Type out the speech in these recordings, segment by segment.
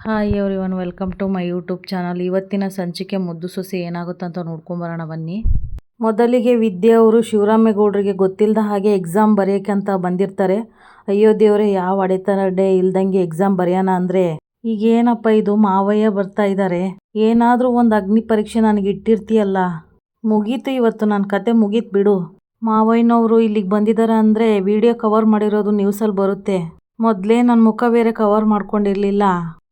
Hi everyone welcome to my YouTube channel ಇವತ್ತಿನ ಸಂಚಿಕೆ ಮುದ್ದು ಸೊಸೆ ಏನಾಗುತ್ತೆ ಅಂತ ನೋಡ್ಕೊಂಬರೋಣ ಬನ್ನಿ. ಮೊದಲಿಗೆ ವಿದ್ಯೆ ಅವರು ಶಿವರಾಮೇಗೌಡರಿಗೆ ಗೊತ್ತಿಲ್ಲದ ಹಾಗೆ ಎಕ್ಸಾಮ್ ಬರೆಯೋಕೆ ಅಂತ ಬಂದಿರ್ತಾರೆ. ಅಯ್ಯೋ ದೇವರೇ, ಯಾವ ಅಡೆತಡೆ ಇಲ್ದಂಗೆ ಎಕ್ಸಾಮ್ ಬರೆಯೋಣ ಅಂದರೆ. ಈಗೇನಪ್ಪ ಇದು? ಮಾವಯ್ಯ ಬರ್ತಾ ಇದ್ದಾರೆ ಏನಾದರೂ ಒಂದು ಅಗ್ನಿ ಪರೀಕ್ಷೆ ನನಗೆ ಇಟ್ಟಿರ್ತೀಯಲ್ಲ. ಮುಗೀತು ಇವತ್ತು ನನ್ನ ಕತೆ ಮುಗೀತು ಬಿಡು. ಮಾವಯ್ಯನವರು ಇಲ್ಲಿಗೆ ಬಂದಿದ್ದಾರೆ ಅಂದರೆ ವಿಡಿಯೋ ಕವರ್ ಮಾಡಿರೋದು ನ್ಯೂಸಲ್ಲಿ ಬರುತ್ತೆ. ಮೊದಲೇ ನನ್ನ ಮುಖ ಬೇರೆ ಕವರ್ ಮಾಡ್ಕೊಂಡಿರಲಿಲ್ಲ.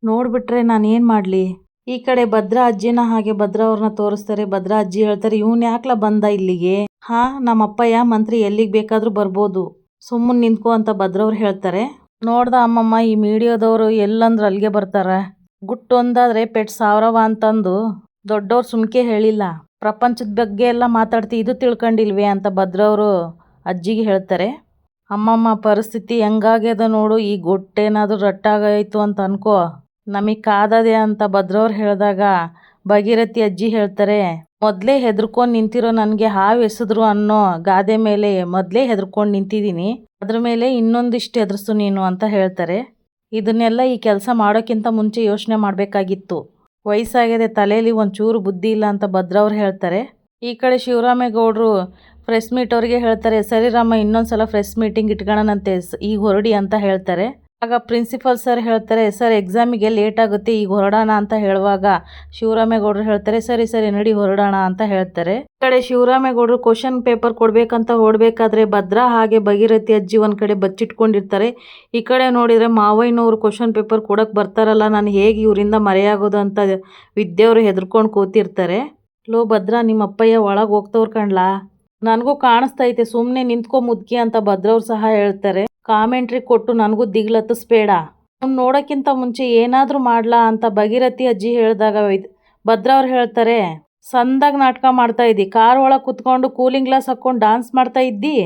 ನೋಡ್ಬಿಟ್ರೆ ನಾನು ಏನು ಮಾಡಲಿ? ಈ ಕಡೆ ಭದ್ರಾ ಅಜ್ಜಿನ ಹಾಗೆ ಭದ್ರಾ ಅವ್ರನ್ನ ತೋರಿಸ್ತಾರೆ. ಭದ್ರಾ ಅಜ್ಜಿ ಹೇಳ್ತಾರೆ, ಇವನ್ ಯಾಕಲ ಬಂದ ಇಲ್ಲಿಗೆ? ಹಾ ನಮ್ಮ ಅಪ್ಪಯ್ಯ ಮಂತ್ರಿ ಎಲ್ಲಿಗೆ ಬೇಕಾದರೂ ಬರ್ಬೋದು. ಸುಮ್ಮನೆ ನಿಂತ್ಕೋ ಅಂತ ಭದ್ರವ್ರು ಹೇಳ್ತಾರೆ. ನೋಡ್ದ ಅಮ್ಮಮ್ಮ, ಈ ಮೀಡಿಯಾದವರು ಎಲ್ಲಂದ್ರೆ ಅಲ್ಲಿಗೆ ಬರ್ತಾರೆ. ಗುಟ್ಟು ಒಂದಾದ್ರೆ ಪೆಟ್ ಸಾವಿರವ ಅಂತಂದು ದೊಡ್ಡವ್ರು ಸುಮ್ಕೆ ಹೇಳಿಲ್ಲ. ಪ್ರಪಂಚದ ಬಗ್ಗೆ ಎಲ್ಲ ಮಾತಾಡ್ತಿ ಇದು ತಿಳ್ಕೊಂಡಿಲ್ವೇ ಅಂತ ಭದ್ರವರು ಅಜ್ಜಿಗೆ ಹೇಳ್ತಾರೆ. ಅಮ್ಮಮ್ಮ, ಪರಿಸ್ಥಿತಿ ಹೆಂಗಾಗ್ಯದ ನೋಡು, ಈ ಗೊಟ್ಟೇನಾದರೂ ರಟ್ಟಾಗಾಯ್ತು ಅಂತ ಅನ್ಕೋ. ನಮಗೆ ಕಾದದೆ ಅಂತ ಭದ್ರವ್ರು ಹೇಳಿದಾಗ ಭಗೀರಥಿ ಅಜ್ಜಿ ಹೇಳ್ತಾರೆ, ಮೊದಲೇ ಹೆದರ್ಕೊಂಡು ನಿಂತಿರೋ ನನಗೆ ಹಾವು ಎಸೆದ್ರು ಅನ್ನೋ ಗಾದೆ ಮೇಲೆ ಮೊದಲೇ ಹೆದರ್ಕೊಂಡು ನಿಂತಿದ್ದೀನಿ ಅದ್ರ ಮೇಲೆ ಇನ್ನೊಂದಿಷ್ಟು ಹೆದರ್ಸು ನೀನು ಅಂತ ಹೇಳ್ತಾರೆ. ಇದನ್ನೆಲ್ಲ ಈ ಕೆಲಸ ಮಾಡೋಕ್ಕಿಂತ ಮುಂಚೆ ಯೋಚನೆ ಮಾಡಬೇಕಾಗಿತ್ತು. ವಯಸ್ಸಾಗಿದೆ ತಲೆಯಲ್ಲಿ ಒಂಚೂರು ಬುದ್ಧಿ ಇಲ್ಲ ಅಂತ ಭದ್ರವ್ರು ಹೇಳ್ತಾರೆ. ಈ ಕಡೆ ಶಿವರಾಮೇಗೌಡರು ಪ್ರೆಸ್ ಮೀಟ್ ಅವ್ರಿಗೆ ಹೇಳ್ತಾರೆ, ಸರಿ ರಾಮ ಇನ್ನೊಂದು ಸಲ ಪ್ರೆಸ್ ಮೀಟಿಂಗ್ ಇಟ್ಕೊಳ್ಳೋಣಂತೆ ಈಗ ಹೊರಡಿ ಅಂತ ಹೇಳ್ತಾರೆ. ಆಗ ಪ್ರಿನ್ಸಿಪಲ್ ಸರ್ ಹೇಳ್ತಾರೆ, ಸರ್ ಎಕ್ಸಾಮಿಗೆ ಲೇಟ್ ಆಗುತ್ತೆ, ಈಗ ಹೊರಡೋಣ ಅಂತ ಹೇಳುವಾಗ ಶಿವರಾಮೇಗೌಡರು ಹೇಳ್ತಾರೆ, ಸರಿ ಸರಿ, ನಡಿ ಹೊರಡೋಣ ಅಂತ ಹೇಳ್ತಾರೆ. ಈ ಕಡೆ ಶಿವರಾಮೇಗೌಡರು ಕ್ವಶನ್ ಪೇಪರ್ ಕೊಡ್ಬೇಕಂತ ಓಡಬೇಕಾದ್ರೆ ಭದ್ರಾ ಹಾಗೆ ಭಗೀರಥಿ ಅಜ್ಜಿ ಒಂದು ಕಡೆ ಬಚ್ಚಿಟ್ಕೊಂಡಿರ್ತಾರೆ. ಈ ಕಡೆ ನೋಡಿದ್ರೆ ಮಾವಯ್ಯನವರು ಕ್ವಶನ್ ಪೇಪರ್ ಕೊಡಕ್ ಬರ್ತಾರಲ್ಲ, ನಾನು ಹೇಗೆ ಇವರಿಂದ ಮರೆಯಾಗೋದು ಅಂತ ವಿದ್ಯೆಯವರು ಹೆದರ್ಕೊಂಡು ಕೂತಿರ್ತಾರೆ. ಲೋ ಭದ್ರಾ ನಿಮ್ಮ ಅಪ್ಪಯ್ಯ ಒಳಗೆ ಹೋಗ್ತವ್ರು ಕಣ್ಲಾ? ನನಗೂ ಕಾಣಿಸ್ತಾ ಐತೆ ಸುಮ್ಮನೆ ನಿಂತ್ಕೊ ಮುದ್ಕಿ ಅಂತ ಭದ್ರವ್ರು ಸಹ ಹೇಳ್ತಾರೆ. ಕಾಮೆಂಟ್ರಿ ಕೊಟ್ಟು ನನಗೂ ದಿಗ್ಲತ್ತಿಸ್ಬೇಡ ಅವ್ನು ನೋಡೋಕ್ಕಿಂತ ಮುಂಚೆ ಏನಾದರೂ ಮಾಡ್ಲಾ ಅಂತ ಭಗೀರಥಿ ಅಜ್ಜಿ ಹೇಳಿದಾಗ ಭದ್ರವ್ರು ಹೇಳ್ತಾರೆ, ಸಂದಾಗ ನಾಟಕ ಮಾಡ್ತಾ ಇದ್ದಿ. ಕಾರ್ ಒಳಗೆ ಕುತ್ಕೊಂಡು ಕೂಲಿಂಗ್ ಗ್ಲಾಸ್ ಹಾಕೊಂಡು ಡಾನ್ಸ್ ಮಾಡ್ತಾ ಇದ್ದಿ?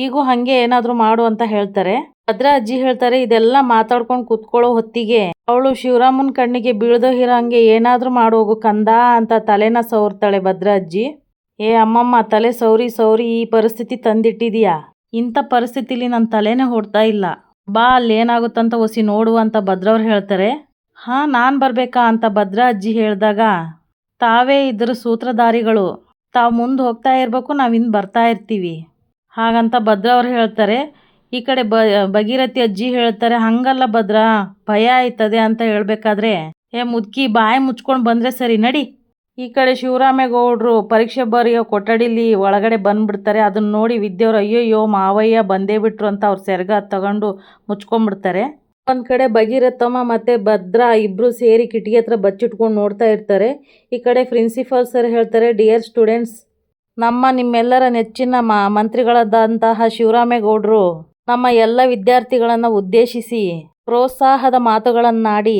ಈಗೂ ಹಾಗೆ ಏನಾದರೂ ಮಾಡು ಅಂತ ಹೇಳ್ತಾರೆ. ಭದ್ರ ಅಜ್ಜಿ ಹೇಳ್ತಾರೆ, ಇದೆಲ್ಲ ಮಾತಾಡ್ಕೊಂಡು ಕುತ್ಕೊಳ್ಳೋ ಹೊತ್ತಿಗೆ ಅವಳು ಶಿವರಾಮನ್ ಕಣ್ಣಿಗೆ ಬೀಳ್ದೋ ಹಂಗೆ ಏನಾದರೂ ಮಾಡೋಗು ಕಂದ ಅಂತ ತಲೆನ ಸವರ್ತಾಳೆ ಭದ್ರ ಅಜ್ಜಿ. ಏ ಅಮ್ಮಮ್ಮ, ತಲೆ ಸೌರಿ ಸೌರಿ ಈ ಪರಿಸ್ಥಿತಿ ತಂದಿಟ್ಟಿದೀಯಾ? ಇಂಥ ಪರಿಸ್ಥಿತಿಲಿ ನನ್ನ ತಲೆನೇ ಹೊಡ್ತಾ ಇಲ್ಲ. ಬಾ ಅಲ್ಲಿ ಏನಾಗುತ್ತಂತ ಒಸಿ ನೋಡು ಅಂತ ಭದ್ರವ್ರು ಹೇಳ್ತಾರೆ. ಹಾ, ನಾನು ಬರಬೇಕಾ ಅಂತ ಭದ್ರ ಅಜ್ಜಿ ಹೇಳಿದಾಗ, ತಾವೇ ಇದ್ರ ಸೂತ್ರಧಾರಿಗಳು. ತಾವು ಮುಂದೆ ಹೋಗ್ತಾ ಇರಬೇಕು, ನಾವು ಹಿಂದೆ ಬರ್ತಾ ಇರ್ತೀವಿ. ಹಾಗಂತ ಭದ್ರ ಅವ್ರು ಹೇಳ್ತಾರೆ. ಈ ಕಡೆ ಬ, ಭಗೀರಥಿ ಅಜ್ಜಿ ಹೇಳ್ತಾರೆ, ಹಂಗಲ್ಲ ಭದ್ರ, ಭಯ ಆಯ್ತದೆ ಅಂತ ಹೇಳ್ಬೇಕಾದ್ರೆ. ಏ ಮುದ್ಕಿ, ಬಾಯಿ ಮುಚ್ಕೊಂಡು ಬಂದರೆ ಸರಿ, ನಡಿ. ಈ ಕಡೆ ಶಿವರಾಮೇಗೌಡರು ಪರೀಕ್ಷೆ ಬರೆಯೋ ಕೊಠಡಿಲಿ ಒಳಗಡೆ ಬಂದ್ಬಿಡ್ತಾರೆ. ಅದನ್ನ ನೋಡಿ ವಿದ್ಯೆಯವರು, ಅಯ್ಯಯ್ಯೋ, ಮಾವಯ್ಯ ಬಂದೇ ಬಿಟ್ರು ಅಂತ ಅವ್ರು ಸೆರಗ ತಗೊಂಡು ಮುಚ್ಕೊಂಡ್ಬಿಡ್ತಾರೆ. ಒಂದು ಕಡೆ ಭಗೀರಥಮ್ಮ ಮತ್ತು ಭದ್ರಾ ಇಬ್ಬರು ಸೇರಿ ಕಿಟಕಿ ಹತ್ರ ಬಚ್ಚಿಟ್ಕೊಂಡು ನೋಡ್ತಾ ಇರ್ತಾರೆ. ಈ ಕಡೆ ಪ್ರಿನ್ಸಿಪಾಲ್ ಸರ್ ಹೇಳ್ತಾರೆ ಡಿಯರ್ ಸ್ಟೂಡೆಂಟ್ಸ್ ನಮ್ಮ ನಿಮ್ಮೆಲ್ಲರ ನೆಚ್ಚಿನ ಮ, ಮಂತ್ರಿಗಳಾದಂತಹ ಶಿವರಾಮೇಗೌಡರು, ನಮ್ಮ ಎಲ್ಲ ವಿದ್ಯಾರ್ಥಿಗಳನ್ನು ಉದ್ದೇಶಿಸಿ, ಪ್ರೋತ್ಸಾಹದ ಮಾತುಗಳನ್ನಾಡಿ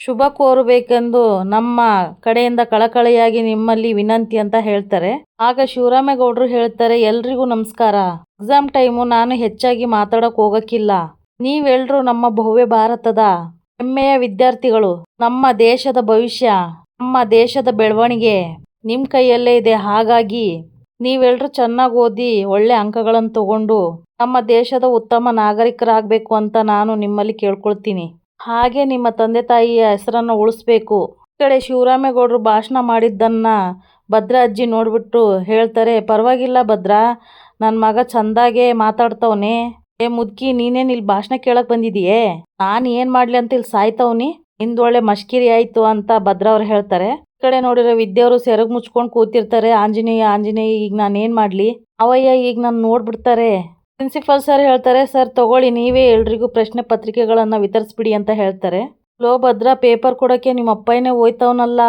ಶುಭ ಕೋರಬೇಕೆಂದು ನಮ್ಮ ಕಡೆಯಿಂದ ಕಳಕಳಿಯಾಗಿ ನಿಮ್ಮಲ್ಲಿ ವಿನಂತಿ ಅಂತ ಹೇಳ್ತಾರೆ. ಆಗ ಶಿವರಾಮೇಗೌಡರು ಹೇಳ್ತಾರೆ, ಎಲ್ರಿಗೂ ನಮಸ್ಕಾರ. ಎಕ್ಸಾಮ್ ಟೈಮು ನಾನು ಹೆಚ್ಚಾಗಿ ಮಾತಾಡಕ್ ಹೋಗಕ್ಕಿಲ್ಲ. ನೀವೆಲ್ಲರೂ ನಮ್ಮ ಭವ್ಯ ಭಾರತದ ಹೆಮ್ಮೆಯ ವಿದ್ಯಾರ್ಥಿಗಳು. ನಮ್ಮ ದೇಶದ ಭವಿಷ್ಯ, ನಮ್ಮ ದೇಶದ ಬೆಳವಣಿಗೆ ನಿಮ್ಮ ಕೈಯಲ್ಲೇ ಇದೆ. ಹಾಗಾಗಿ ನೀವೆಲ್ಲರೂ ಚೆನ್ನಾಗಿ ಓದಿ ಒಳ್ಳೆ ಅಂಕಗಳನ್ನು ತಗೊಂಡು ನಮ್ಮ ದೇಶದ ಉತ್ತಮ ನಾಗರಿಕರಾಗಬೇಕು ಅಂತ ನಾನು ನಿಮ್ಮಲ್ಲಿ ಕೇಳ್ಕೊಳ್ತೀನಿ. ಹಾಗೆ ನಿಮ್ಮ ತಂದೆ ತಾಯಿಯ ಹೆಸರನ್ನು ಉಳಿಸ್ಬೇಕು. ಈ ಕಡೆ ಶಿವರಾಮೇಗೌಡರು ಭಾಷಣ ಮಾಡಿದ್ದನ್ನು ಭದ್ರ ಅಜ್ಜಿ ನೋಡಿಬಿಟ್ಟು ಹೇಳ್ತಾರೆ, ಪರವಾಗಿಲ್ಲ ಭದ್ರ ನನ್ನ ಮಗ ಚಂದಾಗೆ ಮಾತಾಡ್ತವನೆ. ಏ ಮುದ್ಕಿ, ನೀನೇನು ಇಲ್ಲಿ ಭಾಷಣ ಕೇಳಕ್ ಬಂದಿದೀಯೇ? ನಾನು ಏನು ಮಾಡಲಿ ಅಂತ ಇಲ್ಲಿ ಸಾಯ್ತವ್ನಿ? ನಿಂದು ಒಳ್ಳೆ ಮಷ್ಕಿರಿ ಆಯಿತು ಅಂತ ಭದ್ರ ಅವ್ರು ಹೇಳ್ತಾರೆ. ಈ ಕಡೆ ನೋಡಿರೋ ವಿದ್ಯೆಯವರು ಸೆರಗು ಮುಚ್ಕೊಂಡು ಕೂತಿರ್ತಾರೆ. ಆಂಜನೇಯ ಆಂಜನೇಯ, ಈಗ ನಾನು ಏನು ಮಾಡಲಿ? ಅವಯ್ಯ, ಈಗ ನಾನು ನೋಡ್ಬಿಡ್ತಾರೆ. ಪ್ರಿನ್ಸಿಪಲ್ ಸರ್ ಹೇಳ್ತಾರೆ ಸರ್ ತಗೊಳ್ಳಿ, ನೀವೇ ಎಲ್ರಿಗೂ ಪ್ರಶ್ನೆ ಪತ್ರಿಕೆಗಳನ್ನು ವಿತರಿಸ್ಬಿಡಿ ಅಂತ ಹೇಳ್ತಾರೆ. ಲೋ ಭದ್ರ ಪೇಪರ್ ಕೊಡೋಕ್ಕೆ ನಿಮ್ಮ ಅಪ್ಪನೇ ಹೋಯ್ತವನಲ್ಲ.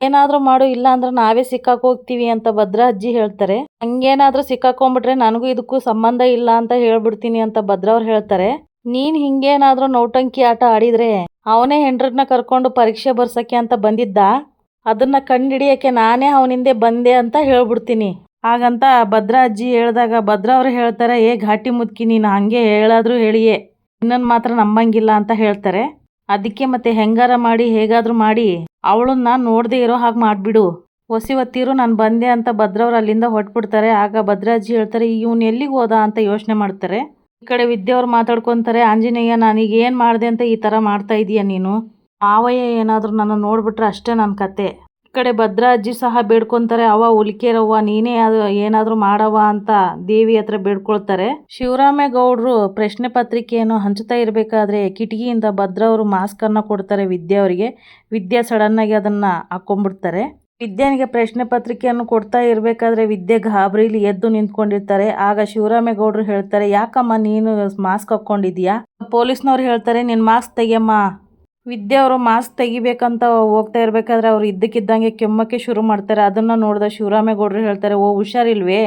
ಏನಾದರೂ ಮಾಡು ಇಲ್ಲ ಅಂದ್ರೆ ನಾವೇ ಸಿಕ್ಕಾಕ್ ಹೋಗ್ತೀವಿ ಅಂತ ಭದ್ರಾ ಅಜ್ಜಿ ಹೇಳ್ತಾರೆ. ಹಂಗೇನಾದರೂ ಸಿಕ್ಕಾಕೊಂಡ್ಬಿಟ್ರೆ ನನಗೂ ಇದಕ್ಕೂ ಸಂಬಂಧ ಇಲ್ಲ ಅಂತ ಹೇಳ್ಬಿಡ್ತೀನಿ ಅಂತ ಭದ್ರವ್ರು ಹೇಳ್ತಾರೆ. ನೀನ್ ಹಿಂಗೇನಾದ್ರೂ ನೌಟಂಕಿ ಆಟ ಆಡಿದ್ರೆ ಅವನೇ ಹೆಂಡ್ರನ್ನ ಕರ್ಕೊಂಡು ಪರೀಕ್ಷೆ ಬರ್ಸಕ್ಕೆ ಅಂತ ಬಂದಿದ್ದ? ಅದನ್ನ ಕಂಡಿಡಿಯಕ್ಕೆ ನಾನೇ ಅವನಿಂದೆ ಬಂದೆ ಅಂತ ಹೇಳ್ಬಿಡ್ತೀನಿ. ಹಾಗಂತ ಭದ್ರ ಅಜ್ಜಿ ಹೇಳಿದಾಗ, ಭದ್ರ ಅವ್ರು ಹೇಳ್ತಾರೆ, ಏ ಘಾಟಿ ಮುದ್ಕಿ, ನೀನು ಹಂಗೆ ಹೇಳಾದ್ರೂ ಹೇಳಿಯೇ, ಇನ್ನೊಂದು ಮಾತ್ರ ನಂಬಂಗಿಲ್ಲ ಅಂತ ಹೇಳ್ತಾರೆ. ಅದಕ್ಕೆ ಮತ್ತೆ ಹೆಂಗಾರ ಮಾಡಿ, ಹೇಗಾದ್ರೂ ಮಾಡಿ, ಅವಳನ್ನ ನೋಡದೇ ಇರೋ ಹಾಗೆ ಮಾಡಿಬಿಡು. ಹೊತ್ತಿರು ನಾನು ಬಂದೆ ಅಂತ ಭದ್ರವ್ರು ಅಲ್ಲಿಂದ ಹೊಟ್ಬಿಡ್ತಾರೆ ಆಗ ಭದ್ರಾಜ್ಜಿ ಹೇಳ್ತಾರೆ, ಇವನು ಎಲ್ಲಿಗೆ ಹೋದ? ಅಂತ ಯೋಚನೆ ಮಾಡ್ತಾರೆ. ಈ ಕಡೆ ವಿದ್ಯೆಯವ್ರು ಮಾತಾಡ್ಕೊತಾರೆ, ಆಂಜನೇಯ, ನಾನೀಗ ಏನು ಮಾಡಿದೆ ಅಂತ ಈ ಥರ ಮಾಡ್ತಾ ಇದೀಯ ನೀನು? ಆವಯ್ಯ ಏನಾದರೂ ನನ್ನ ನೋಡ್ಬಿಟ್ರೆ ಅಷ್ಟೇ ನನ್ನ ಕತೆ. ಕಡೆ ಭದ್ರಾ ಅಜ್ಜಿ ಸಹ ಬೇಡ್ಕೊಂತಾರೆ ಅವ ಉಲ್ಕೇರವ್ವ ನೀನೇ ಅದು ಏನಾದರೂ ಮಾಡವ ಅಂತ ದೇವಿ ಹತ್ರ ಬೇಡ್ಕೊಳ್ತಾರೆ. ಶಿವರಾಮೇಗೌಡರು ಪ್ರಶ್ನೆ ಪತ್ರಿಕೆಯನ್ನು ಹಂಚುತ್ತಾ ಇರಬೇಕಾದ್ರೆ ಕಿಟಕಿಯಿಂದ ಭದ್ರ ಅವರು ಮಾಸ್ಕ್ ಅನ್ನ ಕೊಡ್ತಾರೆ ವಿದ್ಯಾ ಅವರಿಗೆ. ವಿದ್ಯಾ ಸಡನ್ ಆಗಿ ಅದನ್ನ ಹಾಕೊಂಡ್ಬಿಡ್ತಾರೆ. ವಿದ್ಯಾನಿಗೆ ಪ್ರಶ್ನೆ ಪತ್ರಿಕೆಯನ್ನು ಕೊಡ್ತಾ ಇರಬೇಕಾದ್ರೆ ವಿದ್ಯೆ ಗಾಬರಿಲಿ ಎದ್ದು ನಿಂತ್ಕೊಂಡಿರ್ತಾರೆ. ಆಗ ಶಿವರಾಮೇಗೌಡರು ಹೇಳ್ತಾರೆ, ಯಾಕಮ್ಮ ನೀನು ಮಾಸ್ಕ್ ಹಾಕ್ಕೊಂಡಿದ್ಯಾ ಪೊಲೀಸ್ನವ್ರು ಹೇಳ್ತಾರೆ ನಿನ್ನ ಮಾಸ್ಕ್ ತೆಗಿಯಮ್ಮ ವಿದ್ಯೆ ಅವರು ಮಾಸ್ಕ್ ತೆಗಿಬೇಕಂತ ಹೋಗ್ತಾ ಇರ್ಬೇಕಾದ್ರೆ ಅವ್ರು ಇದ್ದಕ್ಕಿದ್ದಂಗೆ ಕೆಮ್ಮಕ್ಕೆ ಶುರು ಮಾಡ್ತಾರೆ. ಅದನ್ನ ನೋಡಿದ ಶಿವರಾಮೇಗೌಡರು ಹೇಳ್ತಾರೆ, ಓ, ಹುಷಾರಿಲ್ವೇ?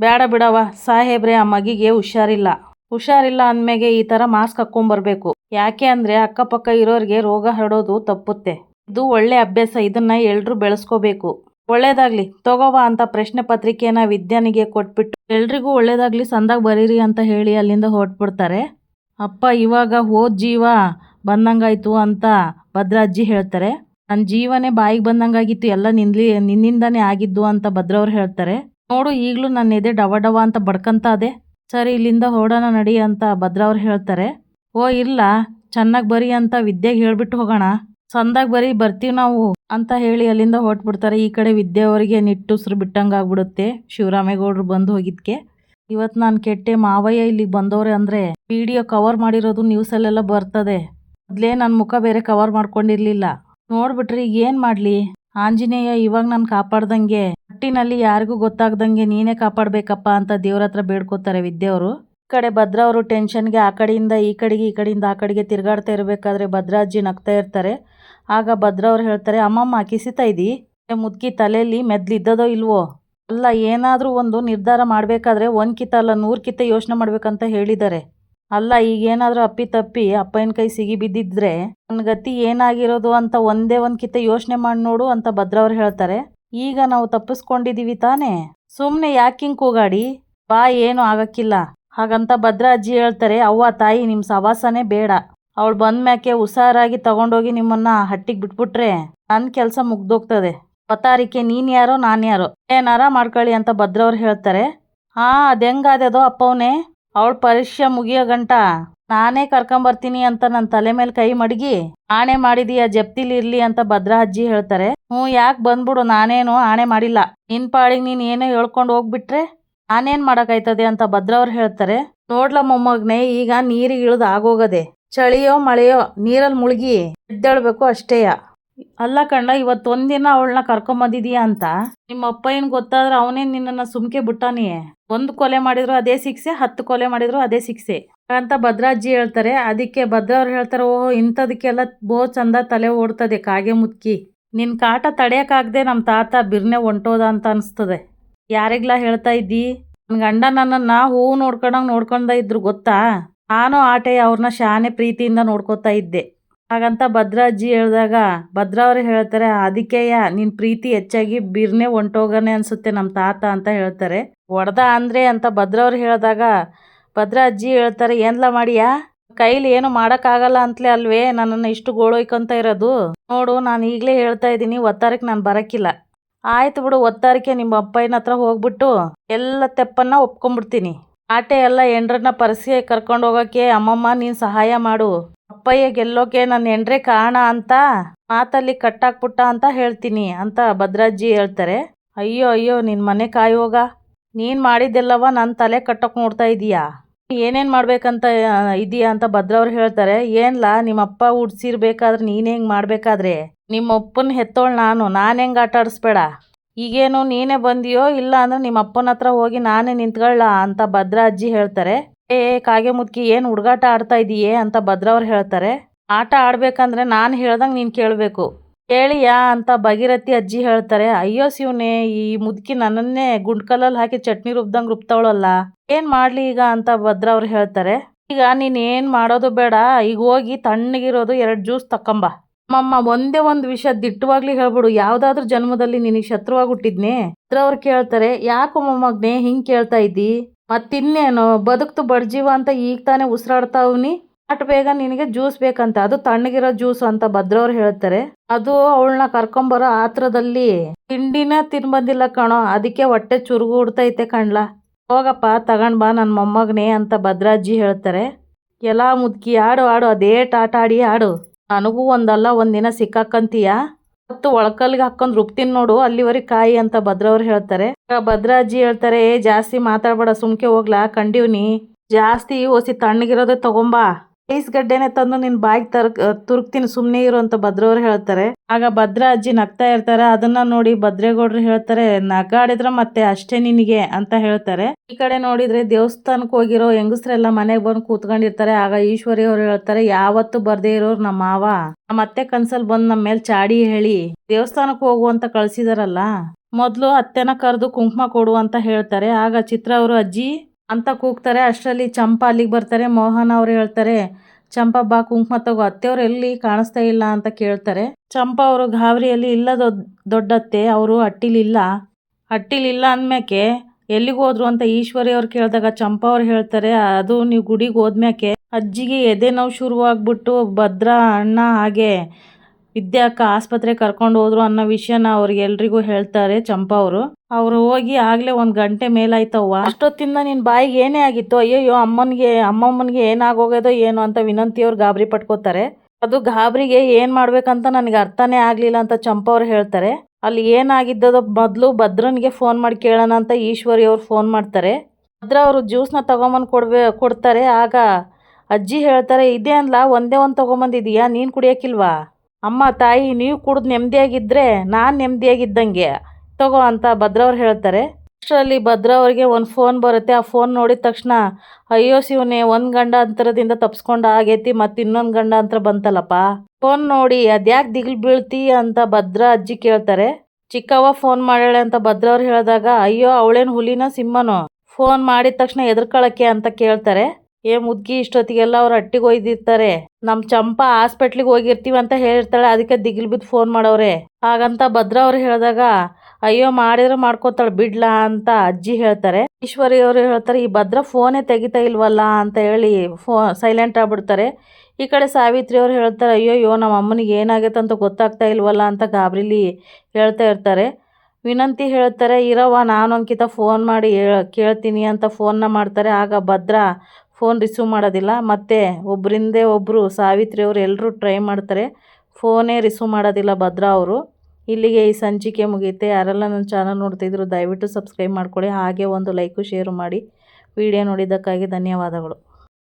ಬೇಡ ಬಿಡವ ಸಾಹೇಬ್ರೆ, ಆ ಮಗಿಗೆ ಹುಷಾರಿಲ್ಲ. ಹುಷಾರಿಲ್ಲ ಅಂದ್ಮೇಗೆ ಈ ಥರ ಮಾಸ್ಕ್ ಹಾಕ್ಕೊಂಬರ್ಬೇಕು. ಯಾಕೆ ಅಂದರೆ ಅಕ್ಕಪಕ್ಕ ಇರೋರಿಗೆ ರೋಗ ಹರಡೋದು ತಪ್ಪುತ್ತೆ. ಇದು ಒಳ್ಳೆ ಅಭ್ಯಾಸ, ಇದನ್ನ ಎಲ್ಲರೂ ಬೆಳೆಸ್ಕೋಬೇಕು. ಒಳ್ಳೇದಾಗ್ಲಿ, ತಗೋವಾ ಅಂತ ಪ್ರಶ್ನೆ ಪತ್ರಿಕೆನ ವಿದ್ಯಾನಿಗೆ ಕೊಟ್ಬಿಟ್ಟು, ಎಲ್ರಿಗೂ ಒಳ್ಳೇದಾಗ್ಲಿ, ಸಂದಾಗ ಬರೀರಿ ಅಂತ ಹೇಳಿ ಅಲ್ಲಿಂದ ಹೊರಟ್ಬಿಡ್ತಾರೆ. ಅಪ್ಪ, ಇವಾಗ ಹೋದ್ ಜೀವ ಬಂದಂಗಾಯ್ತು ಅಂತ ಭದ್ರಾಜ್ಜಿ ಹೇಳ್ತಾರೆ. ನನ್ನ ಜೀವನೇ ಬಾಯಿಗೆ ಬಂದಂಗಾಗಿತ್ತು, ಎಲ್ಲ ನಿನ್ಲಿ ನಿನ್ನಿಂದಾನೇ ಆಗಿದ್ದು ಅಂತ ಭದ್ರವ್ರು ಹೇಳ್ತಾರೆ. ನೋಡು, ಈಗಲೂ ನನ್ನ ಎದೆ ಡವ ಡವ ಅಂತ ಬಡ್ಕಂತ ಅದೇ ಸರಿ, ಇಲ್ಲಿಂದ ಹೊರಡೋಣ ನಡಿ ಅಂತ ಭದ್ರವ್ರು ಹೇಳ್ತಾರೆ. ಓ ಇಲ್ಲ ಚೆನ್ನಾಗಿ ಬರಿ ಅಂತ ವಿದ್ಯೆಗೆ ಹೇಳ್ಬಿಟ್ಟು ಹೋಗೋಣ. ಸಂದಾಗ ಬರೀ ಬರ್ತೀವಿ ನಾವು ಅಂತ ಹೇಳಿ ಅಲ್ಲಿಂದ ಹೊರಟ್ಬಿಡ್ತಾರೆ. ಈ ಕಡೆ ವಿದ್ಯೆ ಅವರಿಗೆ ನಿಟ್ಟುಸ್ರು ಬಿಟ್ಟಂಗೆ ಆಗ್ಬಿಡುತ್ತೆ ಶಿವರಾಮೇಗೌಡರು ಬಂದು ಹೋಗಿದ್ಕೆ. ಇವತ್ತು ನಾನು ಕೆಟ್ಟೆ ಮಾವಯ್ಯ ಇಲ್ಲಿಗೆ ಬಂದವ್ರೆ ಅಂದರೆ ವಿಡಿಯೋ ಕವರ್ ಮಾಡಿರೋದು ನ್ಯೂಸಲ್ಲೆಲ್ಲ ಬರ್ತದೆ. ಮೊದಲೇ ನನ್ನ ಮುಖ ಬೇರೆ ಕವರ್ ಮಾಡ್ಕೊಂಡಿರ್ಲಿಲ್ಲ. ನೋಡ್ಬಿಟ್ರಿ, ಏನು ಮಾಡ್ಲಿ? ಆಂಜನೇಯ, ಇವಾಗ ನಾನು ಕಾಪಾಡ್ದಂಗೆ. ಒಟ್ಟಿನಲ್ಲಿ ಯಾರಿಗೂ ಗೊತ್ತಾಗ್ದಂಗೆ ನೀನೇ ಕಾಪಾಡಬೇಕಪ್ಪ ಅಂತ ದೇವ್ರ ಹತ್ರ ಬೇಡ್ಕೋತಾರೆ ವಿದ್ಯೆಯವರು. ಈ ಕಡೆ ಭದ್ರ ಅವರು ಟೆನ್ಷನ್ಗೆ ಆ ಕಡೆಯಿಂದ, ಈ ಕಡೆಗೆ, ಈ ಕಡೆಯಿಂದ, ಆ ಕಡೆಗೆ ತಿರುಗಾಡ್ತಾ ಇರಬೇಕಾದ್ರೆ ಭದ್ರಾಜ್ಜಿ ನಗ್ತಾ ಇರ್ತಾರೆ. ಆಗ ಭದ್ರ ಅವ್ರು ಹೇಳ್ತಾರೆ, ಅಮ್ಮಮ್ಮ, ಕಿಸಿತಾ ಇದ್ದೀ? ಮುದ್ಕಿ ತಲೆಯಲ್ಲಿ ಮೆದ್ಲಿದ್ದದೋ ಇಲ್ವೋ? ಅಲ್ಲ, ಏನಾದರೂ ಒಂದು ನಿರ್ಧಾರ ಮಾಡಬೇಕಾದ್ರೆ ಒಂದು ಕಿತ ಅಲ್ಲ, ನೂರು ಕಿತ ಯೋಚನೆ ಮಾಡ್ಬೇಕಂತ ಹೇಳಿದ್ದಾರೆ. ಅಲ್ಲ ಈಗ ಏನಾದರೂ ಅಪ್ಪಿ ತಪ್ಪಿ ಅಪ್ಪನ ಕೈ ಸಿಗಿ ಬಿದ್ದಿದ್ರೆ ನನ್ನ ಗತಿ ಏನಾಗಿರೋದು ಅಂತ ಒಂದೇ ಒಂದ್ ಕಿತ್ತ ಯೋಚನೆ ಮಾಡಿ ನೋಡು ಅಂತ ಭದ್ರವ್ರು ಹೇಳ್ತಾರೆ. ಈಗ ನಾವು ತಪ್ಪಿಸ್ಕೊಂಡಿದೀವಿ ತಾನೇ? ಸುಮ್ಮನೆ ಯಾಕಿಂಗ್ ಕೂಗಾಡಿ? ಬಾ, ಏನು ಆಗಕ್ಕಿಲ್ಲ. ಹಾಗಂತ ಭದ್ರ ಅಜ್ಜಿ ಹೇಳ್ತಾರೆ, ಅವ್ವ, ತಾಯಿ ನಿಮ್ಮ ಸವಾಸನೇ ಬೇಡ. ಅವಳು ಬಂದ ಮ್ಯಾಕೆ ಹುಷಾರಾಗಿ ತಗೊಂಡೋಗಿ ನಿಮ್ಮನ್ನ ಹಟ್ಟಿಗೆ ಬಿಟ್ಬಿಟ್ರೆ ನನ್ನ ಕೆಲಸ ಮುಗ್ದೋಗ್ತದೆ. ಪತಾರಿಕೆ ನೀನು ಯಾರೋ ನಾನು ಯಾರೋ. ಏನಾರ ಮಾಡ್ಕೊಳ್ಳಿ ಅಂತ ಭದ್ರವ್ರು ಹೇಳ್ತಾರೆ. ಹಾ ಅದೆಂಗಾದದೋ ಅಪ್ಪವನೇ? ಅವಳ ಪರೀಕ್ಷೆ ಮುಗಿಯೋ ಗಂಟ ನಾನೇ ಕರ್ಕೊಂಬರ್ತೀನಿ ಅಂತ ನನ್ನ ತಲೆ ಮೇಲೆ ಕೈ ಮಡಗಿ, ಆಣೆ ಮಾಡಿದೀಯ, ಜಪ್ತಿಲಿ ಇರ್ಲಿ ಅಂತ ಭದ್ರಾ ಅಜ್ಜಿ ಹೇಳ್ತಾರೆ. ಹ್ಞೂ, ಯಾಕೆ ಬಂದ್ಬಿಡು, ನಾನೇನು ಆಣೆ ಮಾಡಿಲ್ಲ. ನಿನ್ ಪಾಡಿಗೆ ನೀನ್ ಏನೋ ಹೇಳ್ಕೊಂಡು ಹೋಗ್ಬಿಟ್ರೆ ನಾನೇನ್ ಮಾಡೋಕ್ಕಾಯ್ತದೆ ಅಂತ ಭದ್ರವ್ರು ಹೇಳ್ತಾರೆ. ನೋಡ್ಲ ಮೊಮ್ಮಗ್ನೆ, ಈಗ ನೀರಿಗೆ ಇಳಿದು ಆಗೋಗದೆ, ಚಳಿಯೋ ಮಳೆಯೋ ನೀರಲ್ಲಿ ಮುಳುಗಿ ಎದ್ದೇಳ್ಬೇಕು ಅಷ್ಟೇಯ. ಅಲ್ಲ ಕಣ್ಣ ಇವತ್ತು ಒಂದಿನ ಅವಳನ್ನ ಕರ್ಕೊಂಬಂದಿದೀಯ ಅಂತ. ನಿಮ್ಮ ಅಪ್ಪ ಏನು ಗೊತ್ತಾದ್ರೆ ಅವನೇ ನಿನ್ನನ್ನು ಸುಮ್ಕೆ ಬಿಟ್ಟಾನಿಯೇ? ಒಂದು ಕೊಲೆ ಮಾಡಿದ್ರು ಅದೇ ಸಿಕ್ಸೆ ಹತ್ತು ಕೊಲೆ ಮಾಡಿದ್ರು ಅದೇ ಸಿಕ್ಸೆ ಅಂತ ಭದ್ರಾಜ್ಜಿ ಹೇಳ್ತಾರೆ. ಅದಕ್ಕೆ ಭದ್ರಾ ಅವ್ರು ಹೇಳ್ತಾರೆ, ಓಹೋ, ಇಂಥದಕ್ಕೆಲ್ಲ ಬೋ ಚಂದ ತಲೆ ಓಡ್ತದೆ, ಕಾಗೆ ಮುತ್ಕಿ. ನಿನ್ ಕಾಟ ತಡೆಯೋಕ್ಕಾಗದೆ ನಮ್ಮ ತಾತ ಬಿರ್ನೆ ಹೊಂಟೋದ ಅಂತ ಅನಿಸ್ತದೆ. ಯಾರಿಗ್ಲ ಹೇಳ್ತಾ ಇದ್ದಿ? ನನ್ನ ಗಂಡ ನನ್ನನ್ನ ಹೂವು ನೋಡ್ಕೊಂಡಂಗೆ ನೋಡ್ಕೊಂಡ ಇದ್ರು, ಗೊತ್ತಾ? ನಾನು ಆಟೆ ಅವ್ರನ್ನ ಶಾನೆ ಪ್ರೀತಿಯಿಂದ ನೋಡ್ಕೋತಾ ಇದ್ದೆ. ಹಾಗಂತ ಭದ್ರಾಜ್ಜಿ ಹೇಳಿದಾಗ, ಭದ್ರ ಅವರು ಹೇಳ್ತಾರೆ ಅದಕ್ಕೆಯ ನಿನ್ ಪ್ರೀತಿ ಹೆಚ್ಚಾಗಿ ಬಿರ್ನೆ ಹೊಂಟೋಗನೆ ಅನ್ಸುತ್ತೆ ನಮ್ಮ ತಾತ ಅಂತ ಹೇಳ್ತಾರೆ. ಒಡದ ಅಂದ್ರೆ ಅಂತ ಭದ್ರ ಅವ್ರು ಹೇಳಿದಾಗ, ಭದ್ರಾಜ್ಜಿ ಹೇಳ್ತಾರೆ, ಏನ್ಲ ಮಾಡಿಯಾ? ಕೈಲಿ ಏನು ಮಾಡೋಕ್ಕಾಗಲ್ಲ ಅಂತಲೇ ಅಲ್ವೇ, ನನ್ನನ್ನು ಇಷ್ಟು ಗೋಳೋಯ್ಕೊಂತ ಇರೋದು. ನೋಡು, ನಾನು ಈಗಲೇ ಹೇಳ್ತಾ ಇದ್ದೀನಿ ಒತ್ತಾರಕ್ಕೆ ನಾನು ಬರೋಕ್ಕಿಲ್ಲ ಆಯ್ತು ಬಿಡು, ಒತ್ತಾರಕ್ಕೆ ನಿಮ್ಮ ಅಪ್ಪಯ್ಯನ ಹತ್ರ ಹೋಗ್ಬಿಟ್ಟು ಎಲ್ಲ ತೆಪ್ಪನ್ನ ಒಪ್ಕೊಂಡ್ಬಿಡ್ತೀನಿ ಆಟೆ ಎಲ್ಲ ಎಂಡ್ರನ್ನ ಪರಿಸಿ ಕರ್ಕೊಂಡು ಹೋಗೋಕ್ಕೆ, ಅಮ್ಮಮ್ಮ ನೀನು ಸಹಾಯ ಮಾಡು. ಅಪ್ಪಯ್ಯ ಗೆಲ್ಲೋಕೆ ನನ್ನ ಹೆಂಡ್ರೆ ಕಾರಣ ಅಂತ ಮಾತಲ್ಲಿ ಕಟ್ಟಾಕ್ಬಿಟ್ಟ ಅಂತ ಹೇಳ್ತೀನಿ ಅಂತ ಭದ್ರಾಜ್ಜಿ ಹೇಳ್ತಾರೆ. ಅಯ್ಯೋ ಅಯ್ಯೋ ನಿನ್ನ ಮನೆ ಕಾಯೋಗ. ನೀನು ಮಾಡಿದ್ದೆಲ್ಲವ ನನ್ನ ತಲೆ ಕಟ್ಟೋಕೆ ನೋಡ್ತಾ ಇದೀಯಾ? ಏನೇನು ಮಾಡ್ಬೇಕಂತ ಇದೆಯಾ ಅಂತ ಭದ್ರವ್ರು ಹೇಳ್ತಾರೆ. ಏನ್ಲ ನಿಮ್ಮ ಅಪ್ಪ ಹುಡ್ಸಿರ್ಬೇಕಾದ್ರೆ ನೀನು ಹೆಂಗೆ ಮಾಡಬೇಕಾದ್ರೆ? ನಿಮ್ಮ ಅಪ್ಪನ ಹೆತ್ತೋಳು ನಾನು ನಾನು ಹೆಂಗೆ ಆಟ ಆಡಿಸ್ಬೇಡ? ಈಗೇನು ನೀನೇ ಬಂದಿಯೋ ಇಲ್ಲ ಅಂದ್ರೆ ನಿಮ್ಮ ಅಪ್ಪನ ಹತ್ರ ಹೋಗಿ ನಾನೇ ನಿಂತ್ಕೊಳ್ಳ ಅಂತ ಭದ್ರಾ ಅಜ್ಜಿ ಹೇಳ್ತಾರೆ. ಏ, ಕಾಗೆ ಮುದ್ಕಿ, ಏನು ಹುಡುಗಾಟ ಆಡ್ತಾ ಇದೀಯೇ ಅಂತ ಭದ್ರವ್ರು ಹೇಳ್ತಾರೆ. ಆಟ ಆಡ್ಬೇಕಂದ್ರೆ ನಾನು ಹೇಳ್ದಂಗೆ ನೀನು ಕೇಳಬೇಕು. ಕೇಳಿಯಾ ಅಂತ ಭಗೀರಥಿ ಅಜ್ಜಿ ಹೇಳ್ತಾರೆ. ಅಯ್ಯೋ ಶಿವನೇ, ಈ ಮುದುಕಿ ನನ್ನನ್ನೇ ಗುಂಡ್ಕಲ್ಲಲ್ಲಿ ಹಾಕಿ ಚಟ್ನಿ ರುಬ್ದಂಗೆ ರುಬ್ತಾವಳಲ್ಲ. ಏನ್ ಮಾಡ್ಲಿ ಈಗ ಅಂತ ಭದ್ರ ಅವ್ರು ಹೇಳ್ತಾರೆ. ಈಗ ನೀನ್ ಏನ್ ಮಾಡೋದು ಬೇಡ, ಈಗ ಹೋಗಿ ತಣ್ಣಗಿರೋದು ಎರಡು ಜ್ಯೂಸ್ ತಕೊಂಬ ಮಮ್ಮ ಒಂದೇ ಒಂದು ವಿಷಯ ದಿಟ್ಟವಾಗ್ಲಿ ಹೇಳ್ಬಿಡು. ಯಾವ್ದಾದ್ರು ಜನ್ಮದಲ್ಲಿ ನಿನಗೆ ಶತ್ರುವಾಗಿ ಹುಟ್ಟಿದ್ನೇ. ಭದ್ರವ್ರು ಕೇಳ್ತಾರೆ, ಯಾಕೋ ಮೊಮ್ಮಗ್ನೆ ಹಿಂಗ್ ಕೇಳ್ತಾ ಇದ್ದಿ? ಮತ್ತಿನ್ನೇನು ಬದುಕ್ತು ಬಡ್ಜೀವ ಅಂತ ಈಗ ತಾನೇ ಉಸಿರಾಡ್ತಾವ್ನಿ ಅಟ್ ಬೇಗ ನಿನಗೆ ಜ್ಯೂಸ್ ಬೇಕಂತ. ಅದು ತಣ್ಣಗಿರೋ ಜ್ಯೂಸ್ ಅಂತ ಭದ್ರವ್ರು ಹೇಳ್ತಾರೆ. ಅದು ಅವಳನ್ನ ಕರ್ಕೊಂಬರೋ ಆತ್ರದಲ್ಲಿ ತಿಂಡಿನ ತಿನ್ಬಂದಿಲ್ಲ ಕಣೋ. ಅದಕ್ಕೆ ಹೊಟ್ಟೆ ಚುರುಗು ಉಡ್ತೈತೆ ಕಣ್ಲ. ಹೋಗಪ್ಪ, ತಗೊಂಡ್ ಬಾ ನನ್ನ ಮೊಮ್ಮಗನೇ ಅಂತ ಭದ್ರಾಜ್ಜಿ ಹೇಳ್ತಾರೆ. ಎಲ್ಲ ಮುದ್ಕಿ ಆಡು ಆಡು, ಅದೇ ಟಾಟಾಡಿ ಆಡು. ನನಗೂ ಒಂದಲ್ಲ, ಒಂದಿನ ಸಿಕ್ಕಾಕಂತೀಯ? ಮತ್ತು ಒಳಕಲ್ಗೆ ಹಾಕೊಂಡು ರುಬ್ತೀನಿ ನೋಡು ಅಲ್ಲಿವರೆಗೆ ಕಾಯಿ ಅಂತ ಭದ್ರವ್ರು ಹೇಳ್ತಾರೆ. ಭದ್ರಾಜಿ ಹೇಳ್ತಾರೆ, ಏ, ಜಾಸ್ತಿ ಮಾತಾಡಬೇಡ, ಸುಮ್ಕೆ ಹೋಗ್ಲಾ, ಕಂಡಿವ್ನಿ. ಜಾಸ್ತಿ ಓಸಿ ತಣ್ಣಗಿರೋದೇ ತಗೊಂಬಾ. ಐಸ್ ಗಡ್ಡೆನೆ ತಂದು ನಿನ್ ಬಾಯಿಗೆ ತರ್ ತುರ್ಕ್ತೀನಿ ಸುಮ್ಮನೆ ಇರು ಅಂತ ಭದ್ರವ್ರು ಹೇಳ್ತಾರೆ. ಆಗ ಭದ್ರ ಅಜ್ಜಿ ನಗ್ತಾ ಇರ್ತಾರೆ, ಅದನ್ನ ನೋಡಿ ಭದ್ರೇಗೌಡ್ರು ಹೇಳ್ತಾರೆ, ನಗಾಡಿದ್ರ ಮತ್ತೆ ಅಷ್ಟೇ ನಿನಗೆ ಅಂತ ಹೇಳ್ತಾರೆ. ಈ ಕಡೆ ನೋಡಿದ್ರೆ ದೇವಸ್ಥಾನಕ್ಕೆ ಹೋಗಿರೋ ಹೆಂಗಸ್ರೆಲ್ಲ ಮನೆಗೆ ಬಂದು ಕೂತ್ಕೊಂಡಿರ್ತಾರೆ, ಆಗ ಈಶ್ವರಿ ಅವ್ರು ಹೇಳ್ತಾರೆ, ಯಾವತ್ತು ಬರ್ದೇ ಇರೋರು ನಮ್ಮ ಮಾವ. ನಮ್ಮ ಅತ್ತೆ ಕನ್ಸಲ್ ಬಂದ್ ನಮ್ಮ ಮೇಲೆ ಚಾಡಿ ಹೇಳಿ. ದೇವಸ್ಥಾನಕ್ಕೆ ಹೋಗು ಅಂತ ಕಳ್ಸಿದಾರಲ್ಲ. ಮೊದಲು ಅತ್ತೆನ ಕರೆದು ಕುಂಕುಮ ಕೊಡು ಅಂತ ಹೇಳ್ತಾರೆ. ಆಗ ಚಿತ್ರ ಅವರು, ಅಜ್ಜಿ ಅಂತ ಕೂಗ್ತಾರೆ. ಅಷ್ಟರಲ್ಲಿ ಚಂಪ ಅಲ್ಲಿಗೆ ಬರ್ತಾರೆ. ಮೋಹನ್ ಅವ್ರು ಹೇಳ್ತಾರೆ, ಚಂಪ ಬಾ ಕುಂಕುಮ ತಗೋ. ಅತ್ತೆಯವ್ರು ಎಲ್ಲಿ ಕಾಣಿಸ್ತಾ ಇಲ್ಲ ಅಂತ ಕೇಳ್ತಾರೆ. ಚಂಪಾ ಅವರು ಗಾಬರಿಯಲ್ಲಿ ಇಲ್ಲ ದೊಡ್ಡ ದೊಡ್ಡತ್ತೆ ಅವರು ಹಟ್ಟಿಲಿಲ್ಲ ಹಟ್ಟಿಲಿಲ್ಲ ಅಂದ್ಮ್ಯಾಕೆ ಎಲ್ಲಿಗೆ ಹೋದ್ರು ಅಂತ ಈಶ್ವರಿ ಅವ್ರು ಕೇಳಿದಾಗ ಚಂಪಾ ಅವ್ರು ಹೇಳ್ತಾರೆ, ಅದು ನೀವು ಗುಡಿಗೆ ಹೋದ್ಮ್ಯಾಕೆ ಅಜ್ಜಿಗೆ ಎದೆ ನೋವು ಶುರುವಾಗ್ಬಿಟ್ಟು ಭದ್ರ, ಅಣ್ಣ ಹಾಗೆ ವಿದ್ಯಾಕ್ಕ ಆಸ್ಪತ್ರೆ ಕರ್ಕೊಂಡು ಹೋದ್ರು ಅನ್ನೋ ವಿಷಯನ ಅವ್ರಿಗೆ ಎಲ್ರಿಗೂ ಹೇಳ್ತಾರೆ ಚಂಪಾ ಅವರು. ಅವರು ಹೋಗಿ ಆಗ್ಲೇ ಒಂದ್ ಗಂಟೆ ಮೇಲಾಯ್ತವ್ವ. ಅಷ್ಟೊತ್ತಿಂದ ನಿನ್ ಬಾಯಿಗೆ ಏನೇ ಆಗಿತ್ತು, ಅಯ್ಯಯ್ಯೋ, ಅಮ್ಮನಿಗೆ, ಅಮ್ಮಮ್ಮನಿಗೆ ಏನಾಗೋಗೋದೋ ಏನೋ ಅಂತ ವಿನಂತಿ ಅವ್ರು ಗಾಬರಿ ಪಟ್ಕೋತಾರೆ. ಅದು ಗಾಬರಿಗೆ ಏನ್ ಮಾಡ್ಬೇಕಂತ ನನಗೆ ಅರ್ಥನೇ ಆಗ್ಲಿಲ್ಲ ಅಂತ ಚಂಪಾ ಅವ್ರು ಹೇಳ್ತಾರೆ. ಅಲ್ಲಿ ಏನಾಗಿದ್ದದೋ ಮೊದ್ಲು ಭದ್ರನಿಗೆ ಫೋನ್ ಮಾಡಿ ಕೇಳೋಣ ಅಂತ ಈಶ್ವರಿ ಅವ್ರು ಫೋನ್ ಮಾಡ್ತಾರೆ. ಭದ್ರ ಅವರು ಜ್ಯೂಸ್ನ ತಗೊಂಬಂದು ಕೊಡ್ಬೇ, ಕೊಡ್ತಾರೆ. ಆಗ ಅಜ್ಜಿ ಹೇಳ್ತಾರೆ, ಇದೇ ಅನ್ಲ ಒಂದೇ ಒಂದು ತಗೊಂಬಂದಿದೀಯಾ? ನೀನು ಕುಡಿಯೋಕ್ಕಿಲ್ವಾ ಅಮ್ಮ, ತಾಯಿ, ನೀವು ಕುಡಿದು ನೆಮ್ಮದಿಯಾಗಿದ್ದರೆ ನಾನು ನೆಮ್ಮದಿಯಾಗಿದ್ದಂಗೆ ತಗೋ ಅಂತ ಭದ್ರವ್ರು ಹೇಳ್ತಾರೆ. ಅಷ್ಟರಲ್ಲಿ ಭದ್ರ ಅವ್ರಿಗೆ ಒಂದು ಫೋನ್ ಬರುತ್ತೆ. ಆ ಫೋನ್ ನೋಡಿದ ತಕ್ಷಣ, ಅಯ್ಯೋ ಶಿವನೇ, ಒಂದು ಗಂಡ ಅಂತರದಿಂದ ತಪ್ಸ್ಕೊಂಡು ಆಗೈತಿ ಮತ್ತು ಇನ್ನೊಂದು ಗಂಡ ಅಂತರ ಬಂತಲ್ಲಪ್ಪ? ಫೋನ್ ನೋಡಿ, ಅದ್ಯಾಕೆ ದಿಗಿಲು ಬೀಳ್ತಿ? ಅಂತ ಭದ್ರ ಅಜ್ಜಿ ಕೇಳ್ತಾರೆ. ಚಿಕ್ಕವ್ವ ಫೋನ್ ಮಾಡ್ಯಾಳೆ ಅಂತ ಭದ್ರ ಅವ್ರು ಹೇಳಿದಾಗ, ಅಯ್ಯೋ, ಅವಳೇನು ಹುಲಿನ, ಸಿಂಹನೋ? ಫೋನ್ ಮಾಡಿದ ತಕ್ಷಣ ಎದ್ರಕಳಕ್ಕೆ ಅಂತ ಕೇಳ್ತಾರೆ. ಏ ಮುದ್ಗಿ, ಇಷ್ಟೊತ್ತಿಗೆಲ್ಲ ಅವ್ರು ಹಟ್ಟಿಗೆ ಒಯ್ದಿರ್ತಾರೆ. ನಮ್ಮ ಚಂಪಾ ಹಾಸ್ಪಿಟ್ಲಿಗೆ ಹೋಗಿರ್ತೀವಿ ಅಂತ ಹೇಳಿರ್ತಾಳೆ ಅದಕ್ಕೆ ದಿಗಿಲ್ ಬಿದ್ದು ಫೋನ್ ಮಾಡವ್ರೆ. ಹಾಗಂತ ಭದ್ರ ಅವ್ರು ಹೇಳಿದಾಗ, ಅಯ್ಯೋ, ಮಾಡಿದ್ರೆ ಮಾಡ್ಕೋತಾಳೆ, ಬಿಡ್ಲಾ ಅಂತ ಅಜ್ಜಿ ಹೇಳ್ತಾರೆ. ಈಶ್ವರಿ ಅವರು ಹೇಳ್ತಾರೆ, ಈ ಭದ್ರ ಫೋನೇ ತೆಗಿತಾ ಇಲ್ವಲ್ಲ ಅಂತ ಹೇಳಿ ಫೋ, ಸೈಲೆಂಟ್ ಆಗ್ಬಿಡ್ತಾರೆ. ಈ ಕಡೆ ಸಾವಿತ್ರಿ ಅವ್ರು ಹೇಳ್ತಾರೆ ಅಯ್ಯೋ ನಮ್ಮ ಅಮ್ಮನಿಗೆ ಏನಾಗೈತೆ ಅಂತ ಗೊತ್ತಾಗ್ತಾ ಇಲ್ವಲ್ಲ ಅಂತ ಗಾಬರಿಲಿ ಹೇಳ್ತಾ ಇರ್ತಾರೆ. ವಿನಂತಿ ಹೇಳ್ತಾರೆ, ಇರವ್ವ ನಾನೊಂದ್ಕಿತ ಫೋನ್ ಮಾಡಿ ಕೇಳ್ತೀನಿ ಅಂತ ಫೋನ್ನ ಮಾಡ್ತಾರೆ. ಆಗ ಭದ್ರ ಫೋನ್ ರಿಸೀವ್ ಮಾಡೋದಿಲ್ಲ. ಮತ್ತು ಒಬ್ಬರಿಂದೇ ಒಬ್ಬರು ಸಾವಿತ್ರಿ ಅವರು ಎಲ್ಲರೂ ಟ್ರೈ ಮಾಡ್ತಾರೆ ಫೋನೇ ರಿಸೀವ್ ಮಾಡೋದಿಲ್ಲ ಭದ್ರಾ ಅವರು. ಇಲ್ಲಿಗೆ ಈ ಸಂಚಿಕೆ ಮುಗಿಯುತ್ತೆ ಯಾರೆಲ್ಲ ನನ್ನ ಚಾನಲ್ ನೋಡ್ತಿದ್ರು ದಯವಿಟ್ಟು ಸಬ್ಸ್ಕ್ರೈಬ್ ಮಾಡ್ಕೊಳ್ಳಿ. ಹಾಗೆ ಒಂದು ಲೈಕು ಶೇರು ಮಾಡಿ. ವಿಡಿಯೋ ನೋಡಿದ್ದಕ್ಕಾಗಿ ಧನ್ಯವಾದಗಳು.